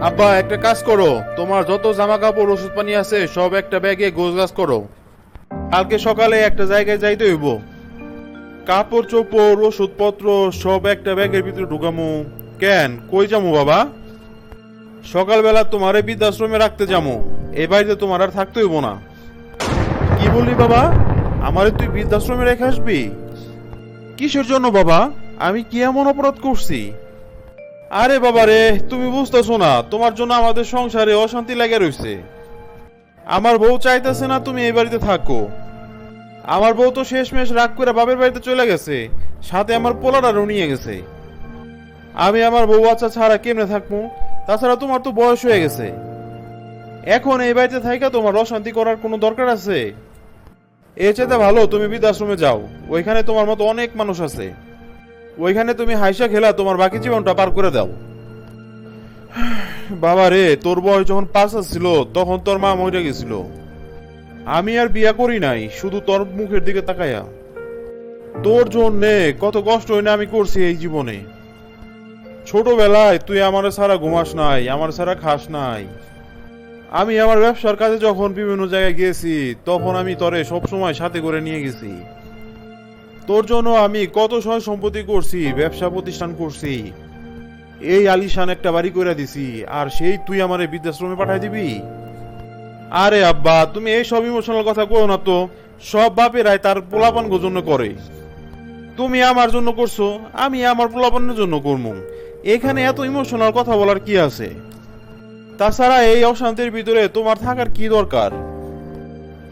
আব্বা, একটা কাজ করো। তোমার যত জামা কাপড় ওষুধ পানি আছে, সব একটা ব্যাগে গোছগাছ করো। কালকে সকালে একটা জায়গায় যাইতে হইব। কাপড়, চোপড়, ওষুধপত্র, সব একটা ব্যাগের ভিতরে ঢুকামু। কেন? কই যামু বাবা? সকালবেলা তোমারে বৃদ্ধাশ্রমে রাখতে যামু। এই বাড়িতে তোমার আর থাকতে হইব না। কি বললি বাবা? আমারে তুই বৃদ্ধাশ্রমে রেখে আসবি? কিসের জন্য বাবা? আমি কি এমন অপরাধ করছি? আরে বাবা রে তুমি বুঝতেছো না, তোমার জন্য আমাদের সংসারে অশান্তি লেগে রয়েছে আমার বউ চাইতেছে না তুমি এই বাড়িতে থাকো। আমার বউ তো শেষমেশ রাগ করে বাপের বাড়িতে চলে গেছে, সাথে আমার পোলারারও নিয়ে গেছে। আমি আমার বউ বাচ্চা ছাড়া কেমনে থাকব? তাছাড়া তোমার তো বয়স হয়ে গেছে। এখন এই বাড়িতে থাইকা তোমার অশান্তি করার কোনো দরকার আছে? এর চাইতে ভালো তুমি বৃদ্ধাশ্রমে যাও, ওইখানে তোমার মতো অনেক মানুষ আছে। ওইখানে তুমি হাইসা খেলা, তোমার বাকি জীবনটা পার করে দাও। বাবা রে, তোর বয়স যখন পাঁচ ছিল তখন তোর মা মরে গেছিল। আমি আর বিয়া করি নাই, শুধু তোর মুখের দিকে তাকাইয়া তোর জন্যে কত কষ্ট হয় না আমি করছি এই জীবনে। ছোটবেলায় তুই আমার ছাড়া ঘুমাস নাই, আমার ছাড়া খাস নাই। আমি আমার ব্যবসার কাজে যখন বিভিন্ন জায়গায় গিয়েছি, তখন আমি তরে সবসময় সাথে করে নিয়ে গেছি। তোর জন্য আমি কত সয় সম্পত্তি করছি, ব্যবসা প্রতিষ্ঠান করছি। এই আলিশান একটা বাড়ি করে দিছি, আর সেই তুই আমারে বৃদ্ধাশ্রমে পাঠাই দিবি? আরে আব্বা, তুমি এই সব ইমোশনাল কথা কো না তো। সব বাপেরাই তার পোলাপান জন্য করে। তুমি আমার জন্য করছ, আমি আমার পোলাপানের জন্য করব এখানে এত ইমোশনাল কথা বলার কি আছে? তাছাড়া এই অশান্তির ভিতরে তোমার থাকার কি দরকার?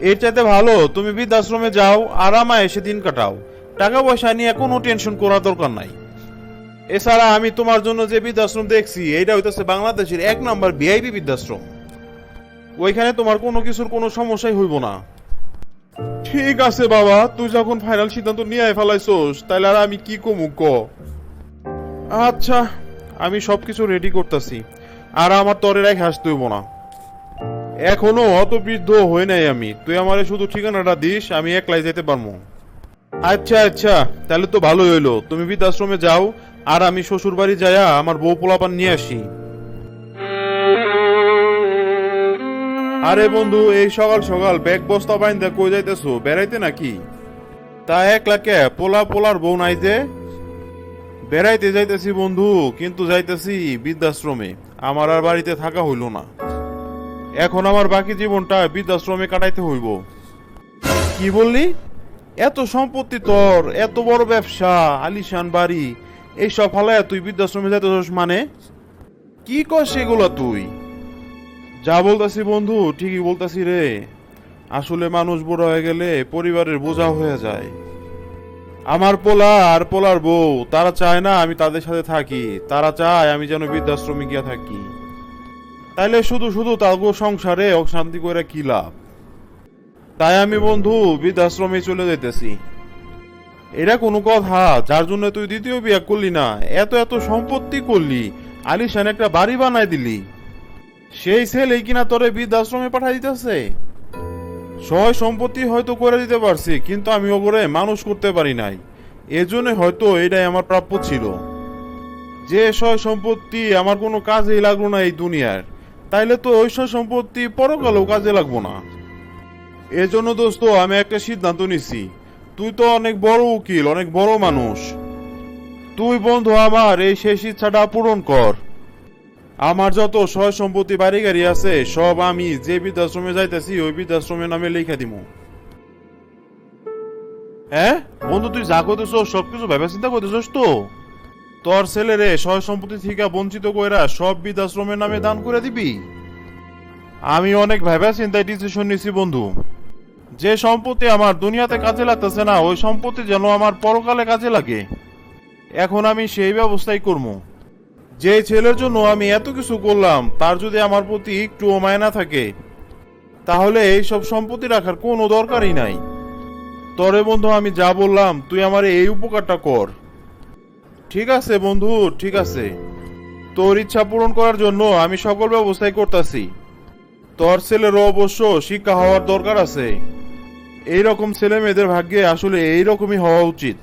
এর চাইতে ভালো, তুমি বৃদ্ধাশ্রমে যাও আরামা এসে দিন কাটাও। টাকা পয়সা নিয়ে কোনো টেনশন করার দরকার নাই। এছাড়া আমি তোমার জন্য যে বৃদ্ধাশ্রম দেখছি, এইটা হইতেছে বাংলাদেশের এক নম্বর ভিআইপি বৃদ্ধাশ্রম। ওইখানে তোমার কোনো কিছুর কোনো সমস্যাই হইব না। ঠিক আছে বাবা, তুই যখন ফাইনাল সিদ্ধান্ত নিয়ে ফেলাইছোস তাহলে আর আমি কি কমু ক? আচ্ছা আমি সবকিছু রেডি করতেছি, আর আমার তরে রেখে আসতে হইব না। এখনও অত বৃদ্ধ হই নাই আমি, তুই আমারে শুধু ঠিকানাটা দিস, আমি একলাই যেতে পারব আচ্ছা আচ্ছা তাহলে তো ভালোই হইল। তুমি বৃদ্ধাশ্রমে যাও, আর আমি শ্বশুর বাড়ি যাইয়া আমার বউ পোলাপান নিয়ে আসি। আরে বন্ধু, এই সকাল সকাল ব্যাগ বস্তা বাইন্দা কই যাইতেছো? বেড়াইতে নাকি? তা এক লাখে পোলা পোলার বউ নাই যে? বেড়াইতে যাইতেছি বন্ধু, কিন্তু যাইতেছি বৃদ্ধাশ্রমে। আমার আর বাড়িতে থাকা হইল না। এখন আমার বাকি জীবনটা বৃদ্ধাশ্রমে কাটাইতে হইব। কি বললি? এত সম্পত্তি তোর, এত বড় ব্যবসা, আলিশান বাড়ি, এইসব ফালায় তুই বৃদ্ধাশ্রমে যাইতেছস মানে? কি কর সেগুলো তুই? যা বলতাছি বন্ধু, ঠিকই বলতাছি রে। আসলে মানুষ বড় হয়ে গেলে পরিবারের বোঝা হয়ে যায়। আমার পোলা আর পোলার বউ, তারা চায় না আমি তাদের সাথে থাকি, তারা চায় আমি যেন বৃদ্ধাশ্রমে গিয়া থাকি। তাইলে শুধু শুধু তাগো সংসারে অশান্তি করে কি লাভ? তাই আমি বন্ধু বৃদ্ধাশ্রমে চলে যাইতেছি। এটা কোনো কথা, যার জন্য তুই দ্বিতীয় বিয়ে করলি না। এত এত সম্পত্তি করলি, আলিশান একটা বাড়ি বানাই দিলি। সেই ছেলে কিনা তোরে বৃদ্ধাশ্রমে পাঠাই দিতেছে? সয় সম্পত্তি হয়তো করে দিতে পারছি, কিন্তু আমি ওগরে মানুষ করতে পারি নাই। এজন্য হয়তো এটাই আমার প্রাপ্য ছিল। যে সয় সম্পত্তি আমার কোনো কাজেই লাগল না এই দুনিয়ার। তাইলে তো সয় সম্পত্তি পরকালেও কাজে লাগবো না। এজন্য দোস্ত, আমি একটা সিদ্ধান্ত নিছি। তুই তো অনেক বড় উকিল, অনেক বড় মানুষ। তুই বন্ধু, আমার এই শেষ ইচ্ছাটা পূরণ কর। আমার যত সয় সম্পত্তি, বাড়ি গাড়ি আছে, সব আমি যে বৃদ্ধাশ্রমে যাইতেছি, ওই বৃদ্ধাশ্রমের নামে লিখে দিব হ্যাঁ? বন্ধু, তুই যা করতেছ সবকিছু ভেবে চিন্তা করতেছস তো? তোর ছেলেরে সয় সম্পত্তি থেকে বঞ্চিত কইরা সব বৃদ্ধাশ্রমের নামে দান করে দিবি? আমি অনেক ভেবে চিন্তায় ডিসিশন নিছি, বন্ধু। যে সম্পত্তি আমার দুনিয়াতে কাজে লাগতেছে না, ওই সম্পত্তি যেন আমার পরকালে কাজে লাগে। এখন আমি সেই ব্যবস্থাই করব। যে ছেলের জন্য আমি এত কিছু করলাম, তার যদি আমার প্রতি একটু মায়না থাকে, তাহলে এই সব সম্পত্তি রাখার কোনো দরকারই নাই। তরে বন্ধু, আমি যা বললাম, তুই আমার এই উপকারটা কর। ঠিক আছে বন্ধু, ঠিক আছে। তোর ইচ্ছা পূরণ করার জন্য আমি সকল ব্যবস্থাই করতেছি। তোর ছেলেরও অবশ্য শিক্ষা হওয়ার দরকার আছে। এই রকম ছেলে মেয়েদের ভাগ্যে আসলে এইরকমই হওয়া উচিত।